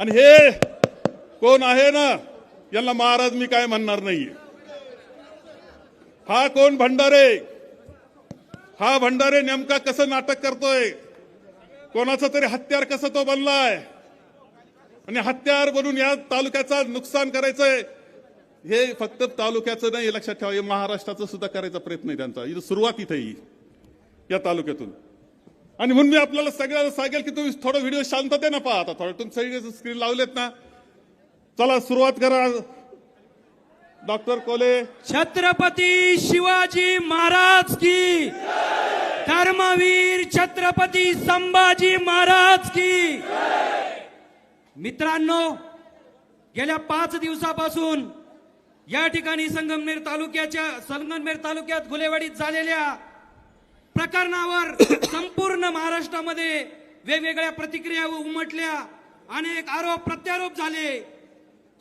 आणि हे कोण आहे ना यांना महाराज मी काय म्हणणार नाहीये. हा कोण भंडारे? हा भंडारे नेमका कसं नाटक करतोय? कोणाचं तरी हत्यार कसं तो बनलाय? आणि हत्यार बनून या तालुक्याचा नुकसान करायचंय? हे फक्त तालुक्याचं नाही लक्षात ठेवा हे महाराष्ट्राचं सुद्धा करायचा प्रयत्न आहे त्यांचा. इथं सुरुवात इथे या तालुक्यातून. आणि म्हणून मी आपल्याला सगळ्यांना सांगेल की तुम्ही थोडं व्हिडिओ शांततेनं पहा. आता थोडं तुम्ही सगळे स्क्रीन लावलेत ना चला सुरुवात करा. डॉक्टर कोले. छत्रपती शिवाजी महाराज की धर्मवीर छत्रपती संभाजी महाराज की मित्रांनो गेल्या पाच दिवसापासून या ठिकाणी संगमनेर तालुक्याच्या संगमनेर तालुक्यात गुलेवाडीत झालेल्या प्रकरणावर संपूर्ण महाराष्ट्रामध्ये वेगवेगळ्या प्रतिक्रिया उमटल्या. अनेक आरोप प्रत्यारोप झाले.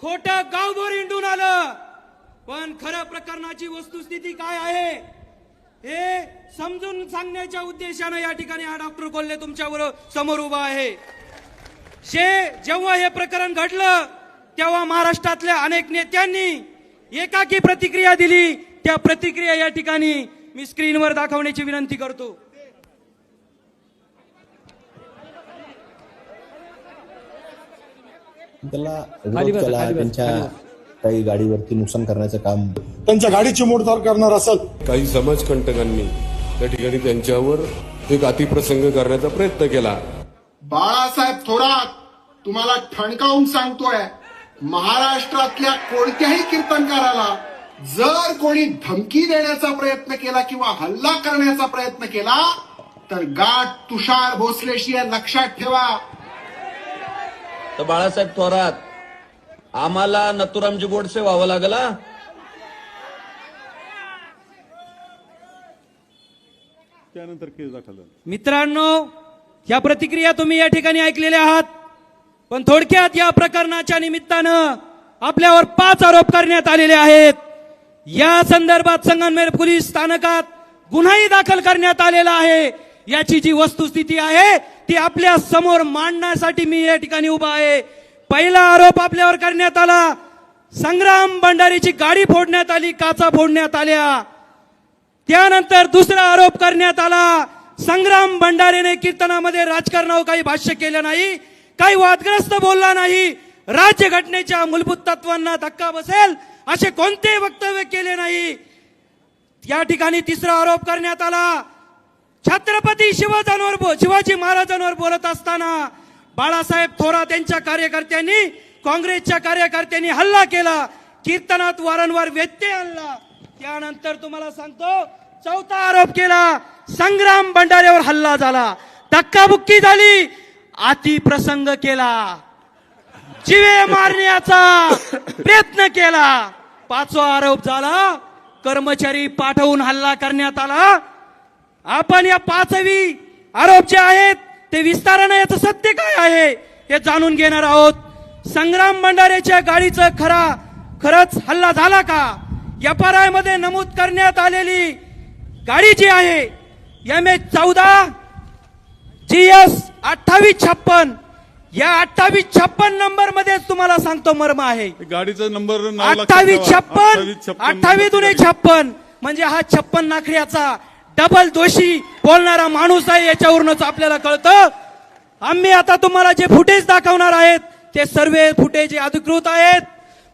खोट गावभर हिंडून आलं. पण खरं प्रकरणाची वस्तुस्थिती काय आहे हे समजून सांगण्याच्या उद्देशानं या ठिकाणी हा डॉक्टर कोल्हे तुमच्यावर समोर उभा आहे. शे जेव्हा हे प्रकरण घडलं तेव्हा महाराष्ट्रातल्या अनेक नेत्यांनी एकाकी प्रतिक्रिया दिली. त्या प्रतिक्रिया या ठिकाणी मी स्क्रीनवर दाखवण्याची विनंती करतो. त्याला काही गाडीवरती नुकसान करण्याचं काम. त्यांच्या गाडीची मोडतोड करणार असेल काही समाजकंटकांनी त्या ठिकाणी त्यांच्यावर एक अतिप्रसंग करण्याचा प्रयत्न केला. बाळासाहेब थोरात तुम्हाला ठणकावून सांगतोय महाराष्ट्रातल्या कोणत्याही कीर्तनकाराला जर कोणी धमकी देण्याचा प्रयत्न केला किंवा हल्ला करण्याचा प्रयत्न केला तर गाठ तुषार भोसलेशी लक्षात ठेवा. तर बाळासाहेब थोरात आम्हाला नथुरामजी गोडसे व्हावं लागला? त्यानंतर केस दाखल झाला. मित्रांनो या प्रतिक्रिया तुम्ही या ठिकाणी ऐकलेल्या आहात पण थोडक्यात या प्रकरणाच्या निमित्तानं आपल्यावर पाच आरोप करण्यात आलेले आहेत. या संदर्भात संगमनेर पोलीस स्थानकात गुन्हाही दाखल करण्यात आलेला आहे. याची जी वस्तुस्थिती आहे ती आपल्यासमोर मांडण्यासाठी मी या ठिकाणी उभा आहे. पहिला आरोप आपल्यावर करण्यात आला. संग्राम भंडारीची गाडी फोडण्यात आली काचा फोडण्यात आल्या. त्यानंतर दुसरा आरोप करण्यात आला. संग्राम भंडारेने कीर्तनामध्ये राजकारणावर काही भाष्य केलं नाही काही वादग्रस्त बोलला नाही. राज्यघटनेच्या मूलभूत तत्वांना धक्का बसेल असे कोणते वक्तव्य केले नाही? या ठिकाणी तिसरा आरोप करण्यात आला. छत्रपती शिवाजांवर शिवाजी महाराजांवर बोलत असताना बाळासाहेब थोरात यांच्या कार्यकर्त्यांनी काँग्रेसच्या कार्यकर्त्यांनी हल्ला केला. कीर्तनात वारंवार व्यत्यय आणला. त्यानंतर तुम्हाला सांगतो चौथा आरोप केला. संग्राम भंडाऱ्यावर हल्ला झाला. धक्काबुक्की झाली. अतिप्रसंग केला. जिवे मारण्याचा प्रयत्न केला. पाचवा आरोप झाला कर्मचारी पाठवून हल्ला करण्यात आला. आपण या पाचवी आरोप जे आहेत ते विस्तारानं याचं सत्य काय आहे हे जाणून घेणार आहोत. संग्राम भंडारेच्या गाडीचं खरा खरंच हल्ला झाला का? एफ आरमध्ये नमूद करण्यात आलेली गाडी जी आहे एम एच चौदा जी एस अठ्ठावीस छप्पन. या अठ्ठावीस छप्पन नंबर मध्येच तुम्हाला सांगतो मर्म आहे. गाडीचा नंबर अठ्ठावीस ठेवा. छप्पन 28, अठ्ठावीस दुने छप्पन. म्हणजे हा छप्पन नाखऱ्याचा डबल दोषी बोलणारा माणूस आहे याच्यावरूनच आपल्याला कळतं. आम्ही आता तुम्हाला जे फुटेज दाखवणार आहेत ते सर्व फुटेज अधिकृत आहेत.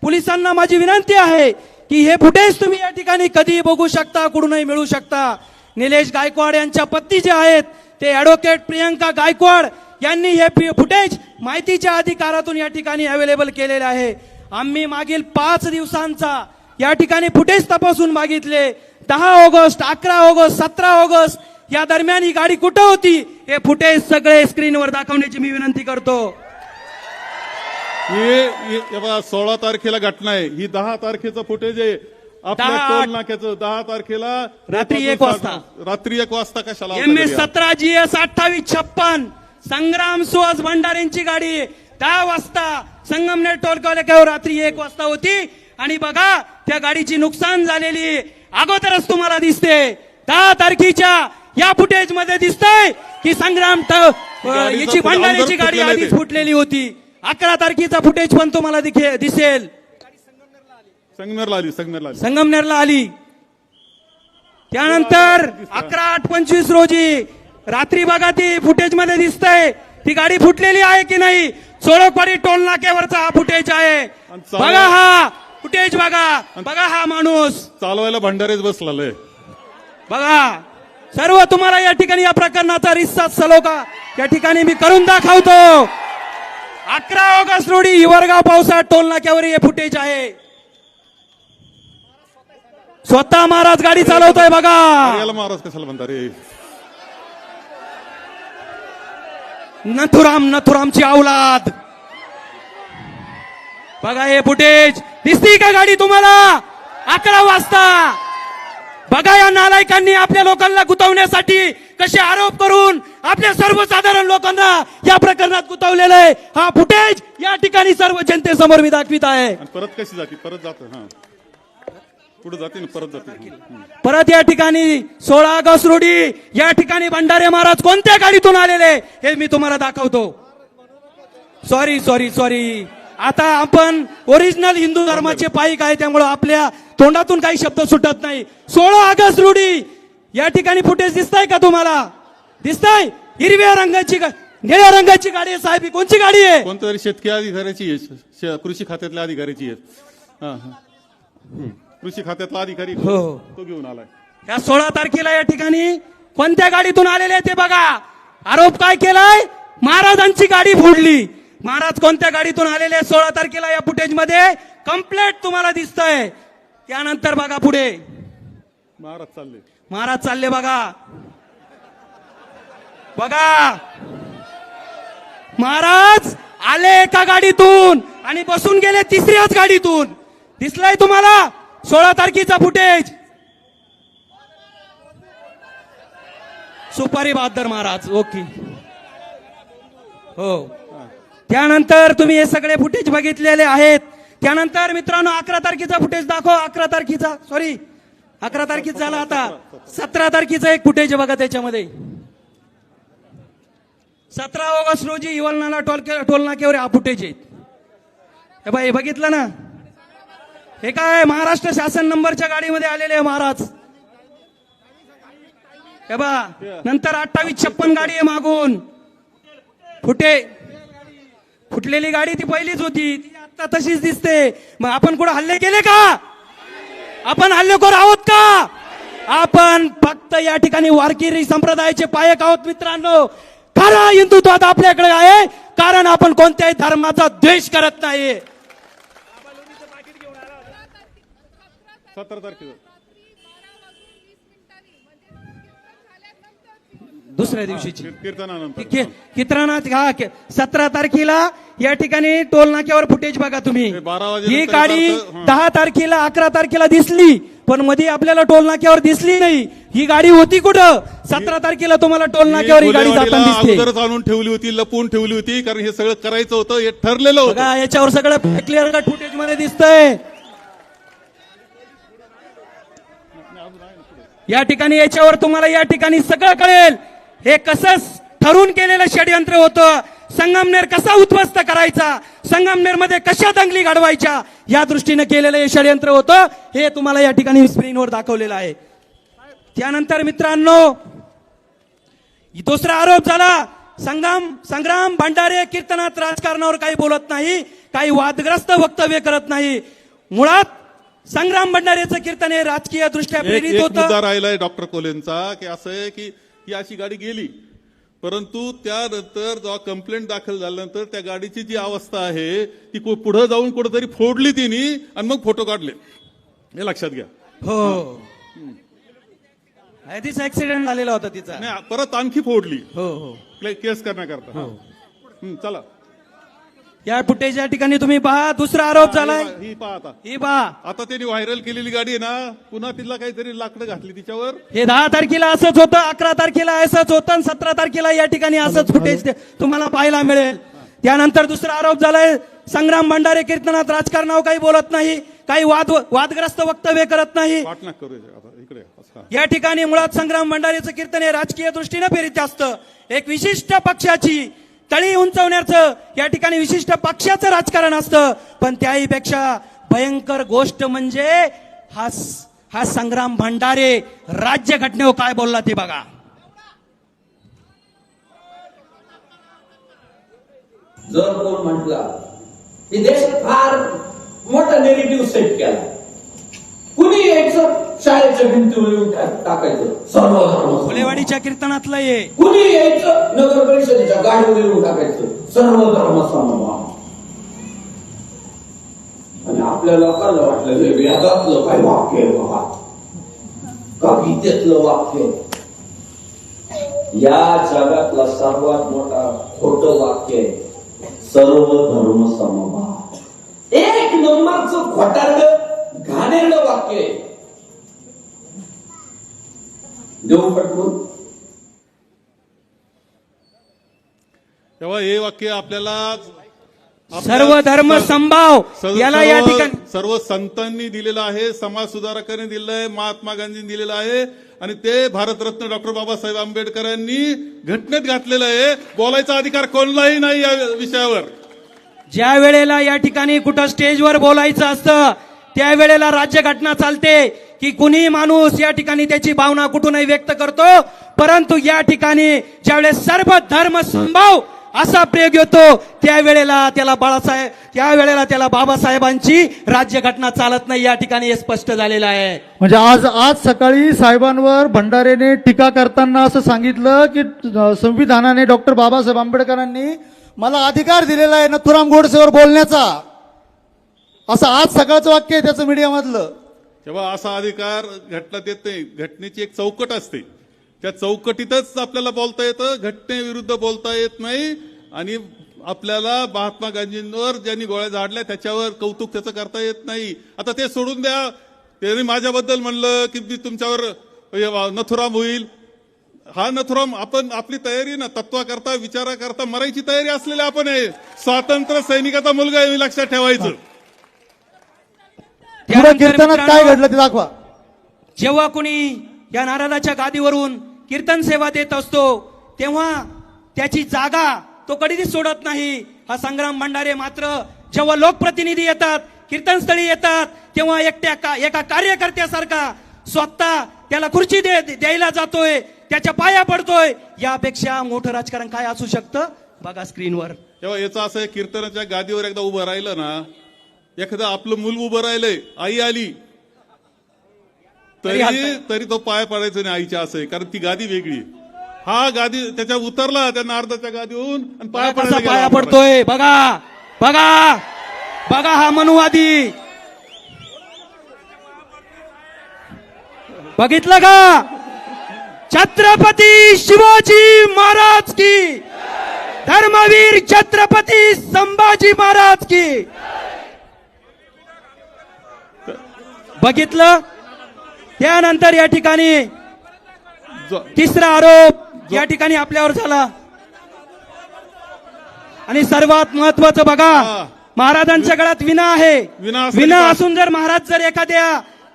पोलिसांना माझी विनंती आहे की हे फुटेज तुम्ही या ठिकाणी कधी बघू शकता कुठूनही मिळू शकता. निलेश गायकवाड यांच्या पत्नी जे आहेत ते ऍडव्होकेट प्रियंका गायकवाड यांनी हे फुटेज माहितीच्या अधिकारातून या ठिकाणी अवेलेबल केलेले आहे. आम्ही मागील पाच दिवसांचा या ठिकाणी फुटेज तपासून मागितले. दहा ऑगस्ट अकरा ऑगस्ट सतरा ऑगस्ट या दरम्यान ही गाडी कुठं होती हे फुटेज सगळे स्क्रीनवर दाखवण्याची मी विनंती करतो. सोळा तारखेला घटना आहे. ही दहा तारखेचं फुटेज आहे. आपल्या दहा- टोल नाक्याचं दहा तारखेला रात्री एक वाजता. रात्री एक वाजता कशाला एम एस? सतरा जी एस अठ्ठावीस छप्पन. संग्राम सुहास भंडारेंची गाडी दहा वाजता संगमनेर टोलकाल्यावर रात्री एक वाजता होती. आणि बघा त्या गाडीची नुकसान झालेली अगोदरच तुम्हाला दिसते. दहा तारखेच्या या फुटेजमध्ये दिसतंय की संग्राम याची भंडारेची गाडी आधीच. फुटलेली होती. अकरा तारखेचा फुटेज पण तुम्हाला दिसेल. संगमेरला आली संगमेरला आली. संगमनेरला आली. त्यानंतर अकरा आठ पंचवीस रोजी रात्री बघा ती फुटेजमध्ये दिसतंय. ती गाडी फुटलेली आहे की नाही? सोळकवाडी टोल नाक्यावरचा हा फुटेज आहे. बघा हा फुटेज बघा. बघा हा माणूस. चालवायला भंडारेच बसलाय बघा. सर्व तुम्हाला या ठिकाणी या प्रकरणाचा रिस्सा सलोखा. या ठिकाणी मी करून दाखवतो. अकरा ऑगस्ट रोजी हिवरगाव पावसाळ्यात टोल नाक्यावर हे फुटेज आहे. स्वतः महाराज गाडी चालवतोय बघा. महाराज कशाला म्हणता रे? नथुराम नथुरामची औलाद. बघा हे फुटेज. दिसती का गाडी तुम्हाला? अकरा वाजता. बघा या नालायकांनी आपल्या लोकांना गुतवण्यासाठी कसे आरोप करून आपल्या सर्वसाधारण लोकांना या प्रकरणात गुतवलेलं आहे. हा फुटेज या ठिकाणी सर्व जनतेसमोर मी दाखवित आहे. परत कशी जाते? परत जात हा. पुढे जाते ना परत जाते हं. परत या ठिकाणी सोळा ऑगस्ट रोजी या ठिकाणी भंडारे महाराज कोणत्या गाडीतून आलेले हे मी तुम्हाला दाखवतो. सॉरी सॉरी सॉरी आता आपण ओरिजिनल हिंदू धर्माचे पाईक आहे त्यामुळे आपल्या तोंडातून काही शब्द सुटत नाही. सोळा ऑगस्ट रोजी या ठिकाणी फुटेज दिसताय का तुम्हाला? दिसताय? हिरव्या रंगाची निळ्या रंगाची गाडी आहे साहेब. ही कोणची गाडी आहे? कोणत्या तरी शेतकरी अधिकाऱ्याची कृषी खात्यातल्या अधिकाऱ्याची आहे. हा, हा. हं. कृषी खात्यातला अधिकारी हो. तो घेऊन आलाय. या सोळा तारखेला या ठिकाणी कोणत्या गाडीतून आलेले आहे ते बघा. आरोप काय केलाय? महाराजांची गाडी फोडली. महाराज कोणत्या गाडीतून आलेले आहे सोळा तारखेला या फुटेजमध्ये कम्प्लेट तुम्हाला दिसतंय. त्यानंतर बघा पुढे. महाराज चालले. महाराज चालले बघा. बघा. महाराज आले एका गाडीतून आणि बसून गेले तिसऱ्याच गाडीतून. दिसलाय तुम्हाला? सोळा तारखेचा फुटेज. सुपारी बहादर महाराज ओके. हो. त्यानंतर तुम्ही हे सगळे फुटेज बघितलेले आहेत. त्यानंतर मित्रांनो अकरा तारखेचा फुटेज दाखव अकरा तारखेचा सॉरी अकरा तारखेचा झाला आता. सतरा तारखेचा एक फुटेज आहे बघा त्याच्यामध्ये. सतरा ऑगस्ट रोजी इवलनाला टोल टोल नाक्यावर हा फुटेज आहे. हे बघितलं ना? हे काय महाराष्ट्र शासन नंबरच्या गाडीमध्ये आलेले आहे महाराज? हे बा नंतर अठ्ठावीस छप्पन गाडी आहे मागून. फुटे. फुटलेली गाडी ती पहिलीच होती. ती आता तशीच दिसते. मग आपण कुठं हल्ले केले का? आपण हल्लेखोर आहोत का? आपण फक्त या ठिकाणी वारकिरी संप्रदायाचे पायक आहोत मित्रांनो. खरा हिंदुत्वात आपल्याकडे आहे. कारण आपण कोणत्याही धर्माचा द्वेष करत नाही सतरा तारखेला दुसऱ्या दिवशीची. कीर्तनानंतर. कि- हा सतरा तारखेला या ठिकाणी टोल नाक्यावर फुटेज बघा तुम्ही. ही गाडी. दहा तारखेला अकरा तारखेला दिसली पण मध्ये आपल्याला टोल नाक्यावर दिसली नाही. ही गाडी होती कुठं? सतरा तारखेला तुम्हाला टोल नाक्यावर ही गाडी जाताना दिसते. आणून ठेवली होती लपवून ठेवली होती कारण हे सगळं करायचं होतं हे ठरलेलं होतं. याच्यावर सगळं क्लिअर कट फुटेजमध्ये दिसतंय. या ठिकाणी याच्यावर तुम्हाला या ठिकाणी सगळं कळेल. हे कसं ठरून केलेलं षडयंत्र होतं. संगमनेर कसा उद्ध्वस्त करायचा? संगमनेरमध्ये कशा दंगली घडवायच्या? या दृष्टीने केलेलं हे षडयंत्र होतं. हे तुम्हाला या ठिकाणी स्क्रीनवर दाखवलेलं आहे. त्यानंतर मित्रांनो दुसरा आरोप झाला. संग्राम संग्राम भंडारे कीर्तनात राजकारणावर काही बोलत नाही काही वादग्रस्त वक्तव्य करत नाही. मुळात संग्राम भंडारेचं कीर्तन हे राजकीय दृष्ट्या प्रेरित एक होतं. राहिलाय डॉक्टर कोलेंचा की असं आहे की ही अशी गाडी गेली परंतु त्यानंतर जेव्हा कंप्लेंट दाखल झाल्यानंतर त्या गाडीची जी अवस्था आहे ती पुढे जाऊन कुठेतरी फोडली तिने आणि मग फोटो काढले. हे लक्षात घ्या. हो. आधीच ऍक्सिडेंट झालेला होता तिचा. नाही परत आणखी फोडली. हो हो. केस करण्याकरता. हं, चला. या फुटेज या ठिकाणी तुम्ही पहा दुसरा आरोप झालाय. ही पहा आता. ही पहा. आता त्यांनी व्हायरल केलेली गाडी आहे ना पुन्हा तिला काहीतरी लाकडं घातली तिच्यावर. हे दहा तारखेला असंच होतं अकरा तारखेला असंच होतं आणि सतरा तारखेला या ठिकाणी असंच फुटेज तुम्हाला पाहायला मिळेल. त्यानंतर दुसरा आरोप झालाय संग्राम भंडारे कीर्तनात राजकारणावर काही बोलत नाही काही वाद वादग्रस्त वक्तव्य करत नाही. या ठिकाणी मुळात संग्राम भंडारेचं कीर्तन हे राजकीय दृष्टीने प्रेरित असतं. एक विशिष्ट पक्षाची तळी उंचवण्याचं या ठिकाणी विशिष्ट पक्षाचं राजकारण असतं. पण त्याही पेक्षा भयंकर गोष्ट म्हणजे हा हा संग्राम भंडारे राज्य घटनेवर काय बोलला ते बघा. जर कोण म्हटला की देश फार मोठा नेगेटिव्ह सेट केला. कुणी यायचं? शाळेच्या भिंतीवर येऊन टाकायचं. सर्व धर्म फुलेवाडीच्या कीर्तनातलं ये कुणी यायचं? नगर परिषदेच्या गाडीवर येऊन टाकायचं. सर्व धर्म समभाव आणि आपल्या लोकांना वाटलं वेदातलं काय वाक्य आहे बाबा? का गीतेतलं वाक्य? या जगातला सर्वात मोठा खोट वाक्य आहे सर्व धर्म समभाव एक नंबरचं खोटारड घाणेरड वाक्य आहे. देऊ पटवून तेव्हा हे वाक्य आपल्याला आपल्या सर्व धर्म संभाव याला या ठिकाणी सर्व संतांनी दिलेलं आहे समाज सुधारकांनी दिलेलं आहे महात्मा गांधींनी दिलेलं आहे आणि ते भारतरत्न डॉक्टर बाबासाहेब आंबेडकरांनी घटनेत घातलेलं आहे. बोलायचा अधिकार कोणलाही नाही या विषयावर. ज्या वेळेला या ठिकाणी कुठं स्टेजवर बोलायचं असतं त्यावेळेला राज्यघटना चालते की कुणी माणूस या ठिकाणी त्याची भावना कुठूनही व्यक्त करतो. परंतु या ठिकाणी ज्यावेळेस सर्व धर्म संभाव असा प्रयोग येतो त्यावेळेला त्याला बाळासाहेब त्यावेळेला त्याला बाबासाहेबांची राज्यघटना चालत नाही या ठिकाणी हे स्पष्ट झालेलं आहे. म्हणजे आज आज सकाळी साहेबांवर भंडारेने टीका करताना असं सांगितलं की संविधानाने डॉक्टर बाबासाहेब आंबेडकरांनी मला अधिकार दिलेला आहे नथुराम गोडसेवर बोलण्याचा. असं आज सकाळचं वाक्य आहे त्याचं मीडियामधलं. तेव्हा असा अधिकार घटनात येत नाही घटनेची एक चौकट असते. त्या चौकटीतच आपल्याला बोलता येतं घटनेविरुद्ध बोलता येत नाही. आणि आपल्याला महात्मा गांधींवर ज्यांनी गोळ्या झाडल्या त्याच्यावर कौतुक त्याचं करता येत नाही. आता ते सोडून द्या. त्यांनी माझ्याबद्दल म्हणलं की मी तुमच्यावर नथुराम होईल. हा नथुराम आपण आपली तयारी ना तत्वा करता विचारा करता मरायची तयारी असलेली आपण आहे. स्वातंत्र्य सैनिकाचा मुलगा आहे लक्षात ठेवायचं. पुढे कीर्तनात काय घडलं ते दाखवा. जेव्हा कुणी या नारदाच्या गादीवरून कीर्तन सेवा देत असतो तेव्हा त्याची जागा तो कधीच सोडत नाही. हा संग्राम भंडारे मात्र जेव्हा लोकप्रतिनिधी येतात कीर्तनस्थळी येतात तेव्हा एकट्या का एका कार्यकर्त्यासारखा स्वतः त्याला खुर्ची दे द्यायला जातोय त्याच्या पाया पडतोय. यापेक्षा मोठं राजकारण काय असू शकतं? बघा स्क्रीनवर तेव्हा याचं असं कीर्तनाच्या गादीवर एकदा उभं राहिलं ना एखादं आपलं मूल उभं राहिलंय आई आली. तरी तरी तो पाय पडायचं नाही आईच्या असं आहे कारण ती गादी वेगळी. हा गादी त्याच्या उतरला त्या नारदाच्या गादीहून आणि पाय कसा पडायला पाया. पडतोय. बघा बघा बघा हा मनुवादी. बघितलं का? छत्रपती शिवाजी महाराज की. धर्मवीर छत्रपती संभाजी महाराज की. बघितलं त्यानंतर या ठिकाणी तिसरा आरोप या ठिकाणी आपल्यावर झाला आणि सर्वात महत्वाचं बघा. महाराजांच्या गळ्यात विना आहे विना? असून जर महाराज जर एखाद्या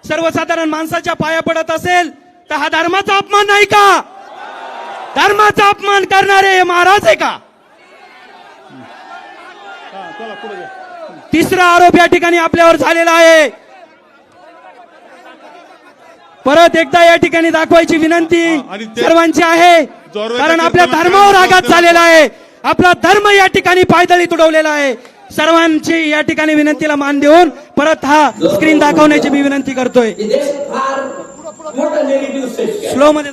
सर्वसाधारण माणसाच्या पाया पडत असेल तर हा धर्माचा अपमान नाही का धर्माचा अपमान करणारे हे महाराज आहे का. तिसरा आरोप या ठिकाणी आपल्यावर झालेला आहे परत एकदा या ठिकाणी दाखवायची विनंती हा, सर्वांची आहे. कारण आपल्या धर्मावर आघात? झालेला आहे. आपला धर्म या ठिकाणी पायदळी तुडवलेला आहे. सर्वांची या ठिकाणी विनंतीला मान देऊन परत हा स्क्रीन दाखवण्याची मी विनंती करतोय. स्लो मध्ये.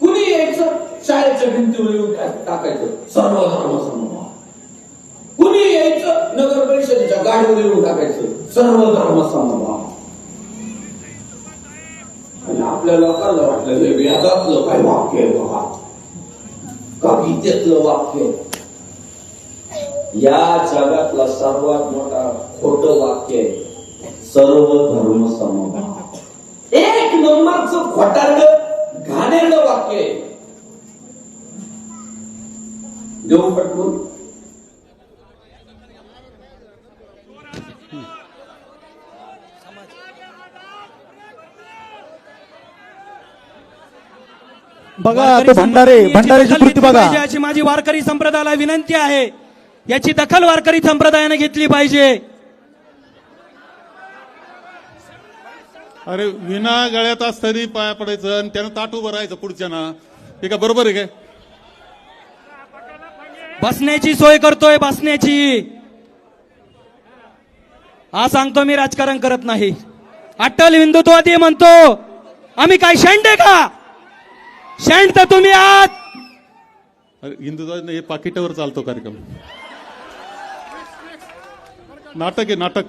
कुणी यायचं शाळेच्या भिंतीवर येऊन टाकायचं? सर्व धर्म समभाव कुणी यायचं नगर परिषदेच्या गाडीवर येऊन टाकायचं? सर्व धर्म समभाव आणि आपल्याला लोकांना वाटलं हे वेदातलं काय वाक्य आहे बाबा का गीतेतलं वाक्य या जगातला सर्वात मोठा खोट वाक्य आहे सर्व धर्म समभाव एक नंबरच खोटारड घाणेरड वाक्य आहे देऊ पटवून बघा वारकरी तो भंडारे भंडारेची कृती बघा. अशी माझी वारकरी संप्रदायाला विनंती आहे. याची दखल वारकरी संप्रदायाने घेतली पाहिजे. अरे विना गळ्यात असताना पाया पडायचं आणि त्यानं ताट उभं राहायचं पुढच्याना. हे का बरोबर आहे काय बसण्याची सोय करतोय बसण्याची. हा सांगतो मी राजकारण करत नाही. अट्टल हिंदुत्ववादी म्हणतो. आम्ही काय शेंड आहे का? शेंड तर तुम्ही आहात. हिंदुत्व हे पाकिटावर चालतो कार्यक्रम. नाटक आहे नाटक.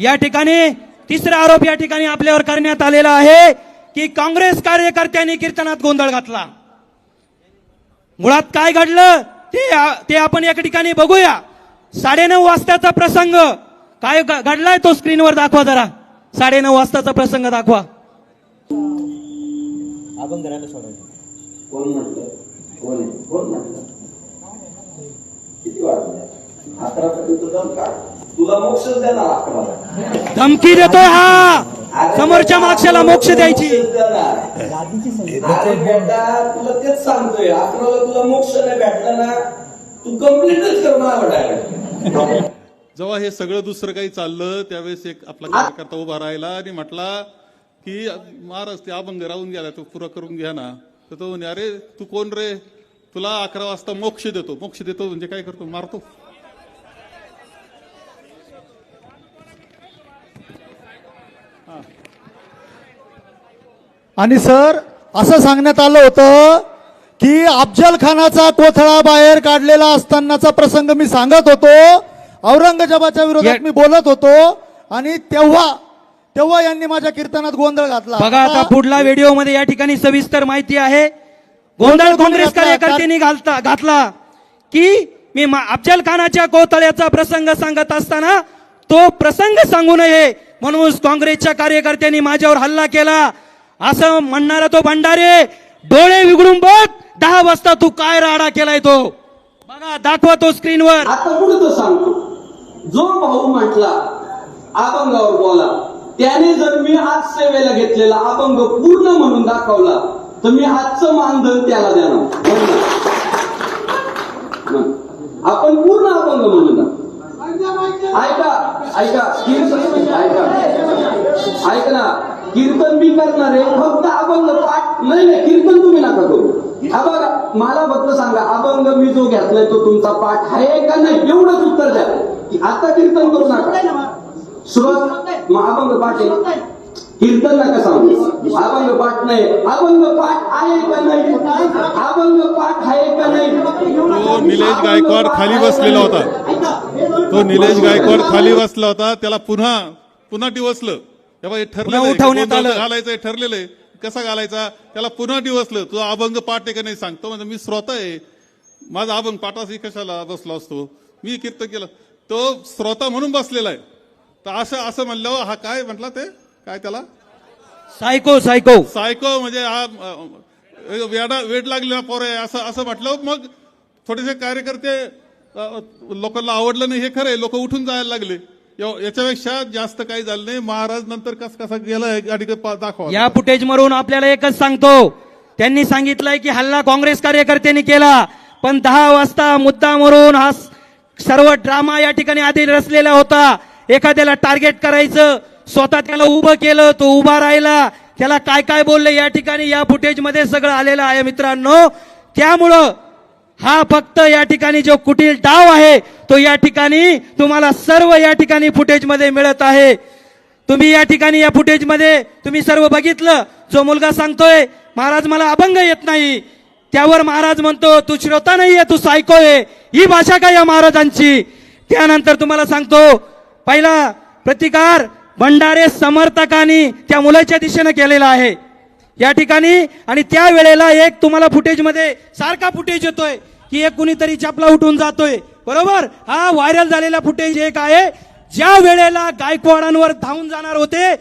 या ठिकाणी तिसरा आरोप या ठिकाणी आपल्यावर करण्यात आलेला आहे की काँग्रेस कार्यकर्त्यांनी कीर्तनात गोंधळ घातला. मुळात काय घडलं ते ते आपण या ठिकाणी बघूया. साडेनऊ वाजताचा प्रसंग. काय घडलाय तो स्क्रीनवर दाखवा जरा. साडेनऊ वाजताचा प्रसंग दाखवा. कोण म्हटलं कोण आहे? कोण म्हटलं किती जाऊन का तुला मोक्ष देणार धमकी देतोय हा. समोरच्या मागच्याला मोक्ष द्यायची. तुला तेच सांगतोय. अकराला तुला मोक्ष नाही भेटला ना तू कम्प्लीटच डायरेक्ट जेव्हा हे सगळं दुसरं काही चाललं त्यावेळेस एक आपला कार्यकर्ता उभा राहिला आणि म्हटला की महाराज ते अभंग राहून गेला तो पुरा करून घ्या ना. तर तो म्हणे अरे तू कोण रे? तुला अकरा वाजता मोक्ष देतो. मोक्ष देतो म्हणजे काय करतो? मारतो. आणि सर असं सांगण्यात आलं होतं की अफजल खानाचा कोथळा बाहेर काढलेला असतानाचा प्रसंग मी सांगत होतो. औरंगजेबाच्या विरोधात मी बोलत होतो. आणि तेव्हा तेव्हा यांनी माझ्या कीर्तनात गोंधळ घातला. बघा आता पुढला व्हिडिओमध्ये या ठिकाणी सविस्तर माहिती आहे. गोंधळ काँग्रेस. कार्यकर्त्यांनी घालता घातला. की मी अफजल खानाच्या कोतळ्याचा प्रसंग सांगत असताना तो प्रसंग सांगू नये म्हणून काँग्रेसच्या कार्यकर्त्यांनी माझ्यावर हल्ला केला. असं म्हणणारा तो भंडारे डोळे विघडून बघ. दहा वाजता तू काय राडा केलाय तो? बघा दाखवा तो स्क्रीनवर. आता पुढे तो सांगतो. जो भाऊ म्हटला अभंगावर बोला. त्याने जर मी आज सेवेला घेतलेला अभंग पूर्ण म्हणून दाखवला तर मी आजचं मानधन त्याला देणार. आपण पूर्ण अभंग म्हणून ऐका ऐका कीर्तन ऐका. ऐक ना कीर्तन मी करणार आहे फक्त अभंग पाठ नाही नाही कीर्तन तुम्ही नका करू. हा बघा मला फक्त सांगा अभंग मी जो घेतलाय तो तुमचा पाठ आहे का नाही? एवढंच उत्तर द्या. आता कीर्तन करू नका. सुरुवात मग अभंग पाठ आहे. कीर्तन नका सांगू. अभंग पाठ नाही. अभंग पाठ आहे का नाही? अभंग पाठ आहे का नाही? तो निलेश गायकवाड खाली बसलेला होता. तो निलेश गायकवाड खाली बसला होता. त्याला पुन्हा पुन्हा डिवसलं. तेव्हा हे ठरलेलं. घालायचं हे ठरलेलं आहे. कसा घालायचा? त्याला पुन्हा डिवसलं. तुझा अभंग पाठ आहे का नाही सांगतो. म्हणजे मी श्रोता आहे. माझा अभंग पाठाशी कशाला बसलो असतो? मी कीर्तन केलं. तो श्रोता म्हणून बसलेला आहे. तर असं असं म्हणल्यावर हा काय म्हटला ते? काय त्याला? सायको सायको सायको म्हणजे हा वेडा वेड लागलेला पोर आहे असं असं म्हटलं. मग थोडेसे कार्यकर्ते लोकांना आवडलं नाही हे खरं आहे लोक उठून जायला लागले. या- याच्यापेक्षा जास्त काही झालं नाही. महाराज नंतर कस कसा गेला गाडी दाखवा. या फुटेज मधून आपल्याला एकच सांगतो. त्यांनी सांगितलंय की हल्ला काँग्रेस कार्यकर्त्यांनी केला. पण दहा वाजता मुद्दा मरून हा सर्व ड्रामा या ठिकाणी आधी रचलेला होता. एखाद्याला टार्गेट करायचं स्वतः त्याला उभं केलं तो उभा राहिला. त्याला काय काय बोलले या ठिकाणी या फुटेजमध्ये सगळं आलेलं आहे मित्रांनो. त्यामुळं हा फक्त या ठिकाणी जो कुटील डाव आहे तो या ठिकाणी तुम्हाला सर्व या ठिकाणी फुटेजमध्ये मिळत आहे. तुम्ही या ठिकाणी या फुटेजमध्ये तुम्ही सर्व बघितलं जो मुलगा सांगतोय महाराज मला अभंग येत नाही. त्यावर महाराज म्हणतो तू श्रोता नाहीये तू सायको आहे. ही भाषा काय या महाराजांची? त्यानंतर तुम्हाला सांगतो पहिला प्रतिकार भंडारे समर्थकांनी त्या मुलाच्या दिशेनं केलेला आहे. या ठिकाणी आणि त्या वेळेला एक तुम्हाला फुटेजमध्ये सारखा फुटेज येतोय की एक कुणीतरी चपला उठून जातोय. बरोबर? हा व्हायरल झालेला फुटेज एक आहे. ज्या वेळेला गायकवाडांवर धावून जाणार होते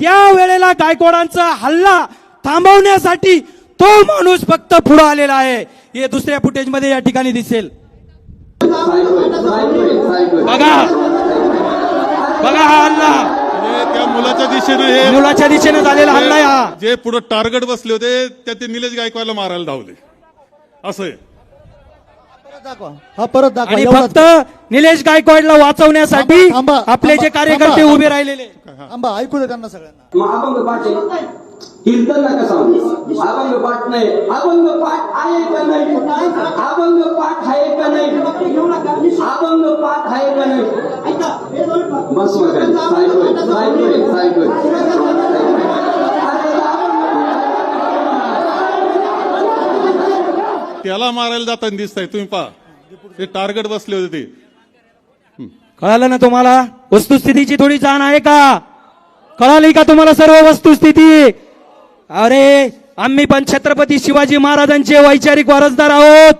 त्या वेळेला गायकवाडांचा हल्ला थांबवण्यासाठी तो माणूस फक्त पुढे आलेला आहे. हे दुसऱ्या फुटेजमध्ये या ठिकाणी दिसेल. बघा. बघा हा हल्ला. त्या मुलाच्या दिशेने हे मुलाच्या दिशेने झालेला हल्ला आहे हा. जे पुढे टार्गेट बसले होते त्या ते निलेश गायकवाडला मारायला धावले. असं आहे. परत दाखवा हा परत दाखवा. आणि एवढाच. फक्त निलेश गायकवाडला वाचवण्यासाठी थांबा, थांबा, आपले जे थांबा, कार्यकर्ते थांबा. उभे राहिलेले. थांबा ऐकू दे त्यांना सगळ्यांना. मग अभंग पाठ आहे. कीर्तन नका सांगू. अभंग पाठ नाही. अभंग पाठ आहे का नाही? अभंग पाठ आहे का नाही? अभंग पाठ आहे का नाही? त्याला मारायला जाताना दिसतंय तुम्ही पहा. ते टार्गेट बसले होते ते. कळालं ना तुम्हाला? वस्तुस्थितीची थोडी जाण आहे का? कळाली का तुम्हाला सर्व वस्तुस्थिती? अरे आम्ही पण छत्रपती शिवाजी महाराजांचे वैचारिक वारसदार आहोत.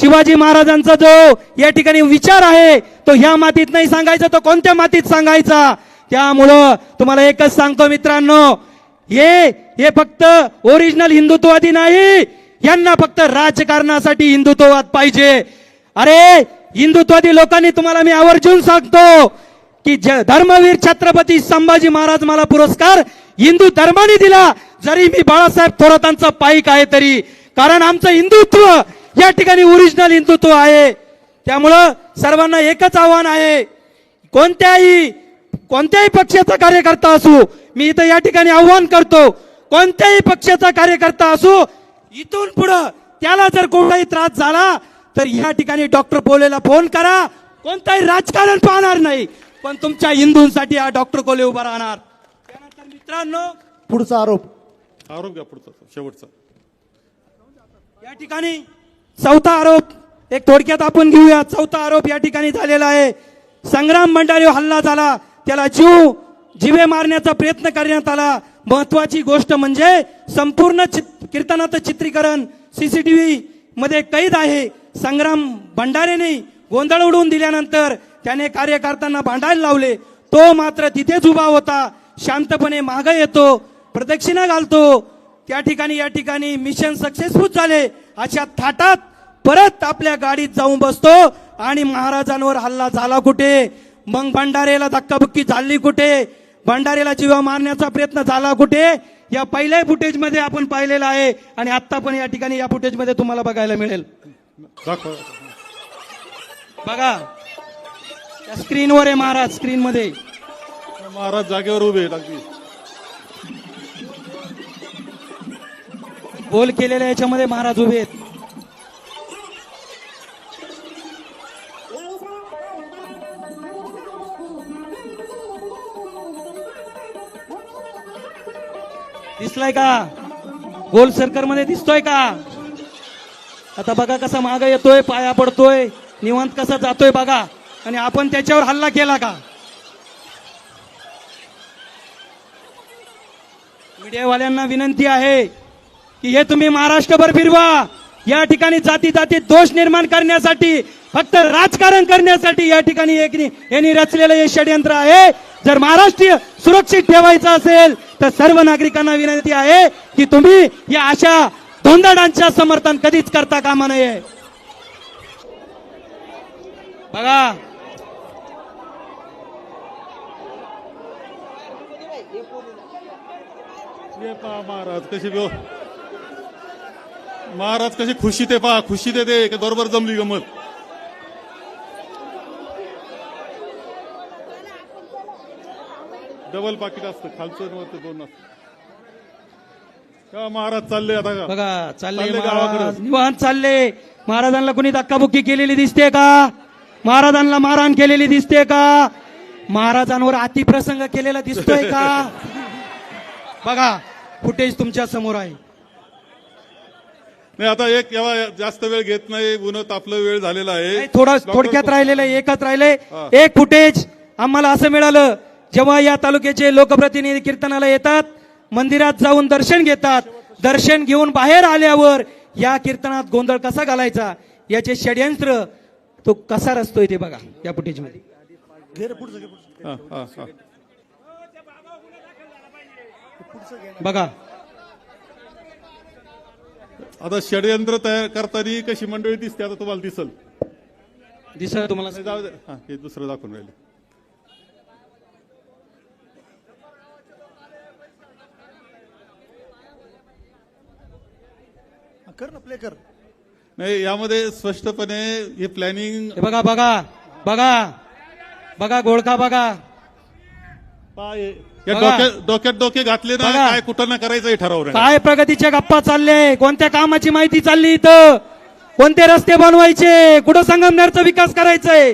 शिवाजी महाराजांचा जो या ठिकाणी विचार आहे तो ह्या मातीत नाही सांगायचा तो कोणत्या मातीत सांगायचा? त्यामुळं तुम्हाला एकच सांगतो मित्रांनो हे हे फक्त ओरिजिनल हिंदुत्ववादी नाही यांना फक्त राजकारणासाठी हिंदुत्ववाद पाहिजे. अरे हिंदुत्वादी लोकांनी तुम्हाला मी आवर्जून सांगतो की धर्मवीर छत्रपती संभाजी महाराज मला पुरस्कार हिंदू धर्माने दिला जरी मी बाळासाहेब थोरातांचा पाईक आहे तरी. कारण आमचं हिंदुत्व या ठिकाणी ओरिजिनल हिंदुत्व आहे. त्यामुळं सर्वांना एकच आव्हान आहे. कोणत्याही कोणत्याही पक्षाचा कार्यकर्ता असू मी इथं या ठिकाणी आव्हान करतो कोणत्याही पक्षाचा कार्यकर्ता असू इथून पुढं त्याला जर कोणताही त्रास झाला तर या ठिकाणी डॉक्टर पोलेला फोन करा. कोणताही राजकारण पाहणार नाही पण तुमच्या हिंदूंसाठी हा डॉक्टर कोले उभा राहणार. त्यानंतर मित्रांनो पुढचा आरोप. आरोप घ्या पुढचा शेवटचा. या ठिकाणी चौथा आरोप एक थोडक्यात आपण घेऊया. चौथा आरोप या ठिकाणी झालेला आहे. संग्राम भंडारीवर हल्ला झाला. त्याला जीव जिवे मारण्याचा प्रयत्न करण्यात आला. महत्वाची गोष्ट म्हणजे संपूर्ण कीर्तनाचं चित्रीकरण सीसीटीव्ही मध्ये कैद आहे. संग्राम भंडारेने गोंधळ उडवून दिल्यानंतर त्याने कार्यकर्त्यांना भांडायला लावले. तो मात्र तिथेच उभा होता. शांतपणे मागे येतो प्रदक्षिणा घालतो. त्या ठिकाणी या ठिकाणी मिशन सक्सेसफुल झाले. अशा थाटात परत आपल्या गाडीत जाऊन बसतो आणि महाराजांवर हल्ला झाला कुठे? मग भंडारेला धक्काबुक्की झाली कुठे? भंडारेला जीवा मारण्याचा प्रयत्न झाला कुठे? या पहिल्या फुटेजमध्ये आपण पाहिलेलं आहे आणि आत्ता पण या ठिकाणी या फुटेजमध्ये तुम्हाला बघायला मिळेल. बघा. त्या स्क्रीनवर आहे महाराज स्क्रीनमध्ये महाराज जागेवर उभे आहेत गोल केलेल्या याच्यामध्ये महाराज उभे आहेत. दिसलाय का? गोल सर्कलमध्ये दिसतोय का? आता बघा कसा माग येतोय पाया पडतोय. निवांत कसा जातोय बघा. आणि आपण त्याच्यावर हल्ला केला का? मीडियावाल्यांना विनंती आहे की हे तुम्ही महाराष्ट्रभर फिरवा. या ठिकाणी जाती जाती दोष निर्माण करण्यासाठी फक्त राजकारण करण्यासाठी या ठिकाणी एक यांनी रचलेलं हे षडयंत्र आहे. जर महाराष्ट्रीय सुरक्षित ठेवायचं असेल तर सर्व नागरिकांना विनंती आहे की तुम्ही या अशा धोंदडांच्या समर्थन कधीच करता कामा नये. बघा. महाराज कशी महाराज कशी खुशी ते पहा खुशी ते ते बरोबर जमली गमत. डबल पाकिट असतं खालचं दोन असतं. का महाराज चालले आता का? बघा चालले चालले महाराज. गावाकडं. निवांत चालले. महाराजांना कुणी धक्काबुक्की केलेली दिसते का? महाराजांना मारहाण केलेली दिसते का? महाराजांवर अतिप्रसंग केलेला दिसतोय का? बघा फुटेज तुमच्यासमोर आहे. नाही आता एक यावा जास्त वेळ घेत नाही उन्ह तापलं वेळ झालेला आहे थोडं थोडक्यात राहिलेलं आहे, एकच राहिले हा. एक फुटेज आम्हाला असं मिळालं जेव्हा या तालुक्याचे लोकप्रतिनिधी कीर्तनाला येतात मंदिरात जाऊन दर्शन घेतात दर्शन घेऊन बाहेर आल्यावर या कीर्तनात गोंधळ कसा घालायचा याचे षडयंत्र तो कसा रचतोय ते बघा या फुटेजमध्ये हा, हा, हा. बघा आता षडयंत्र तयार करताना कशी मंडळी दिसते आता तुम्हाला दिसल? दिसल तुम्हाला. जाऊ दे. हा हे दुसरं दाखवून राहिले. कर ना प्ले कर. नाही यामध्ये स्पष्टपणे हे प्लॅनिंग बघा बघा बघा बघा गोळखा बघा. पाय या बघा. डोक्यात डोक्यात डोके घातले ना बघा. काय कुठं ना करायचं हे ठरवलं काय प्रगतीच्या गप्पा चालले कोणत्या कामाची माहिती चालली इथं? कोणते रस्ते बनवायचे? कुठं संगमनेरचा विकास करायचंय?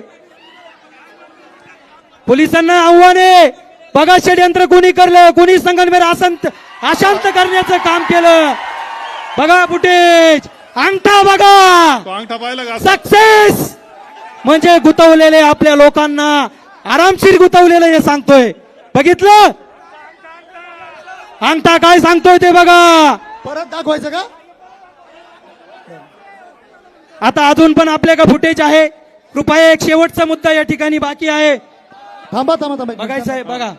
पोलिसांना आव्हान आहे. बघा षडयंत्र कोणी करलं कोणी संगमनेर असंत अशांत करण्याचं काम केलं. बघा फुटेज. अंगठा बघा. अंगठा पाहिला का सक्सेस! म्हणजे गुतवलेले आपल्या लोकांना आरामशीर गुतवलेलं हे सांगतोय. बघितलं? अंगठा काय सांगतोय ते बघा. परत दाखवायचं का? आता अजून पण आपल्याकडे फुटेज आहे. कृपया एक शेवटचा मुद्दा या ठिकाणी बाकी आहे. थांबा थांबा थांबा. बघायचं आहे बघा.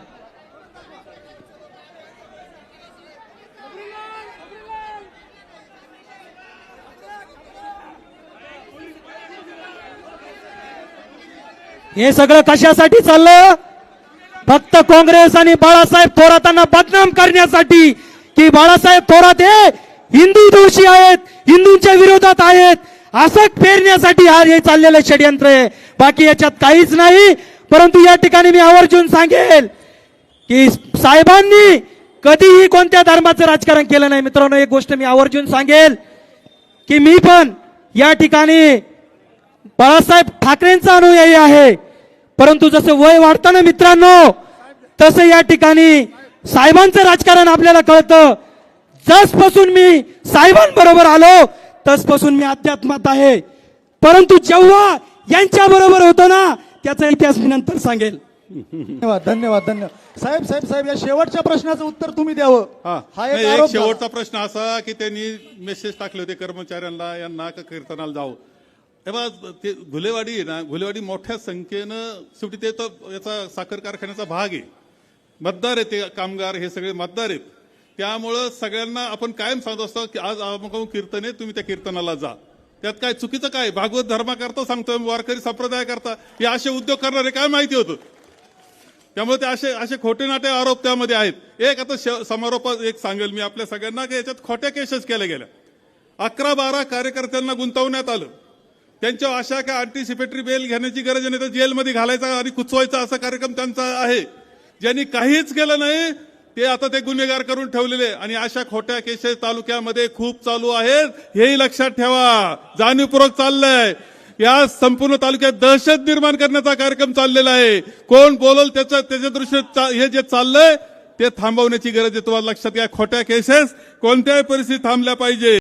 हे सगळं कशासाठी चाललं? फक्त काँग्रेस आणि बाळासाहेब थोरातांना बदनाम करण्यासाठी की बाळासाहेब थोरात हे हिंदू दोषी आहेत हिंदूंच्या विरोधात आहेत असं पेरण्यासाठी हा हे चाललेलं षडयंत्र आहे. बाकी याच्यात काहीच नाही परंतु या ठिकाणी मी आवर्जून सांगेल की साहेबांनी कधीही कोणत्या धर्माचं राजकारण केलं नाही. मित्रांनो एक गोष्ट मी आवर्जून सांगेल की मी पण या ठिकाणी बाळासाहेब ठाकरेंचा अनुयायी आहे. परंतु जसं वय वाढतं ना मित्रांनो तसं या ठिकाणी साहेबांचं राजकारण आपल्याला कळतं. जसपासून मी साहेबांबरोबर आलो तसपासून मी अध्यात्मात आहे. परंतु जेव्हा यांच्या बरोबर होतो ना त्याचा इतिहास मी नंतर सांगेल. धन्यवाद धन्यवाद धन्यवाद. साहेब साहेब साहेब या शेवटच्या प्रश्नाचं उत्तर तुम्ही द्यावं. हा. हा एक. शेवटचा प्रश्न असा की त्यांनी मेसेज टाकले होते कर्मचाऱ्यांना यांना का कीर्तनाला जाऊ तेव्हा ते घुलेवाडी आहे ना घुलेवाडी मोठ्या संख्येनं शेवटी ते तर याचा साखर कारखान्याचा भाग आहे. मतदार आहेत ते कामगार हे सगळे मतदार आहेत. त्यामुळं सगळ्यांना आपण कायम सांगत असतो की आज अमुक कीर्तन आहे तुम्ही त्या कीर्तनाला जा. त्यात काय चुकीचं काय भागवत धर्माकरता सांगतोय वारकरी संप्रदाय करता हे असे उद्योग करणारे काय माहिती होतं? त्यामुळे ते असे असे खोटे नाटे आरोप त्यामध्ये आहेत. एक आता श- समारोपात एक सांगेल मी आपल्या सगळ्यांना की याच्यात खोट्या केसेस केल्या गेल्या. अकरा बारा कार्यकर्त्यांना गुंतवण्यात आलं. त्यांच्या अशा काय अँटिसिपेटरी बेल घेण्याची गरज नाही तर जेलमध्ये घालायचा आणि कुचवायचा असा कार्यक्रम त्यांचा आहे. ज्यांनी काहीच केलं नाही ते आता ते गुन्हेगार करून ठेवलेले आणि अशा खोट्या केसेस तालुक्यामध्ये खूप चालू आहेत. हेही लक्षात ठेवा. जाणीवपूर्वक चाललंय. या संपूर्ण तालुक्यात दहशत निर्माण करण्याचा कार्यक्रम चाललेला आहे. कोण बोलल त्याचं त्याच्या दृश्य हे जे चाललंय ते थांबवण्याची गरज आहे. तुम्हाला लक्षात घ्या खोट्या केसेस कोणत्याही परिस्थितीत थांबल्या पाहिजे.